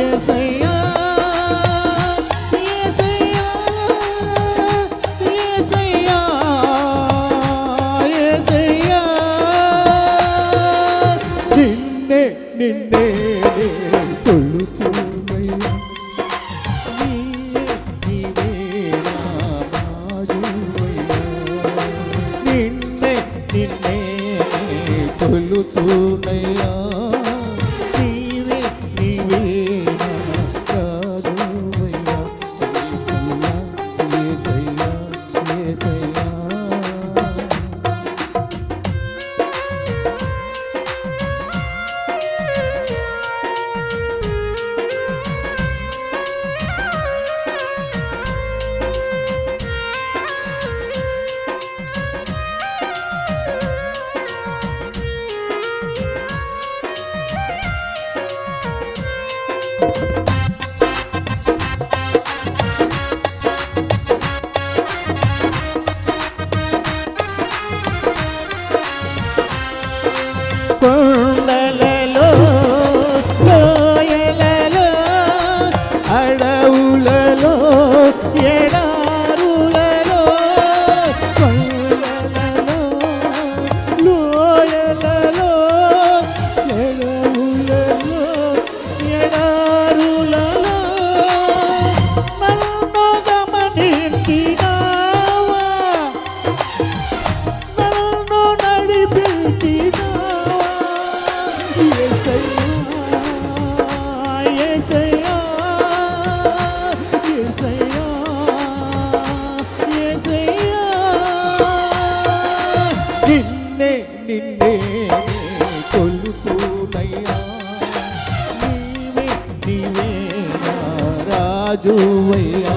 ఏసై నిన్నే నిన్నే కొలుతునయ్యా నీవే నీవే రాజువయ్యా.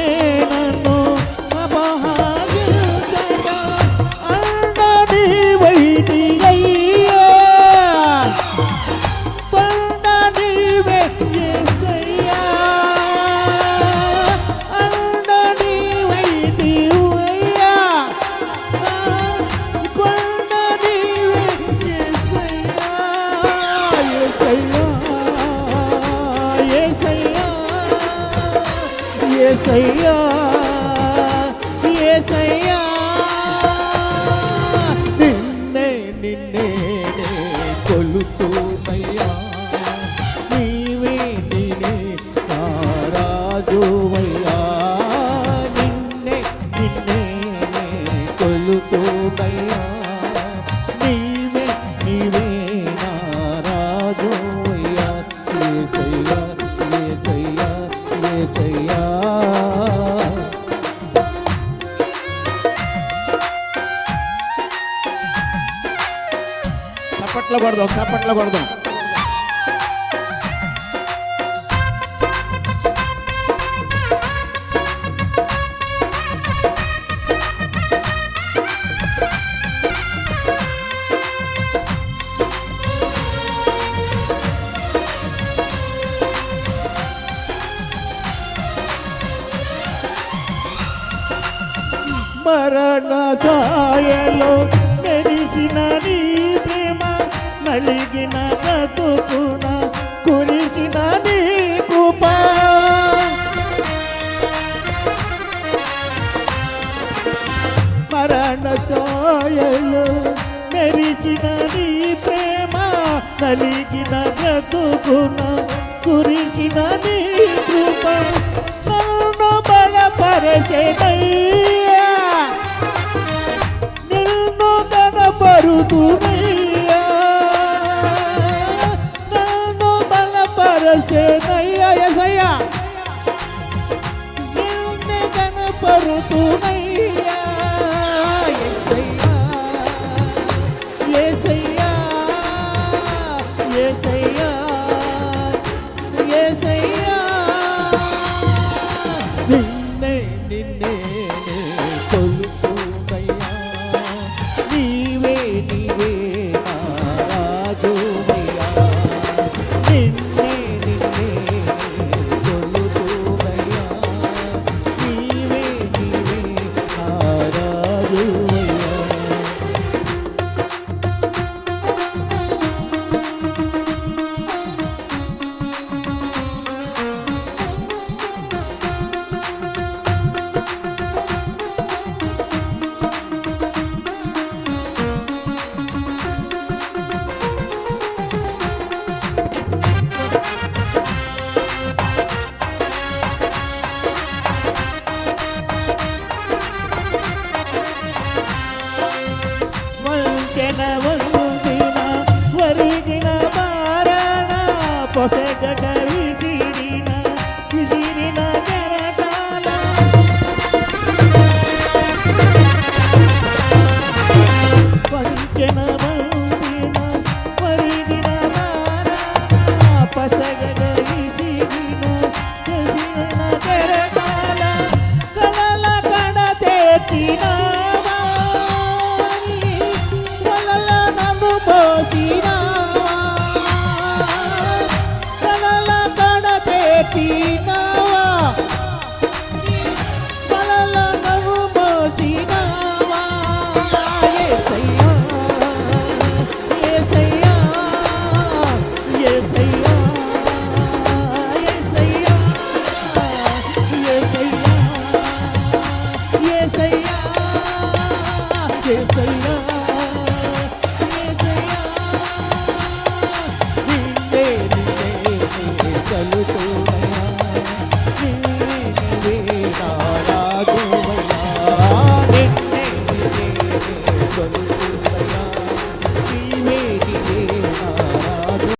ఏసయ్యా ఏసయ్యా నిన్నే నిన్నే కొలుతూనయ్యా నీవే నినే రాజువయ్యా నిన్నే నిన్నే కొలుతూనయ్యా నీవే నీవే రాజువయ్యా చప్పట్లు కొడదాం చప్పట్లు కొడదాం మరణ ఛాయలో తెలిసిన నీ కలిగిన బ్రతుకున కురిచిన నీ కృప మరణ ఛాయలో మెరిచిన నీ ప్రేమ కలిగిన బ్రతుకున కురిచిన నీ కృప నన్ను బలపరచెనయ్యా 不。రాజువయ్యా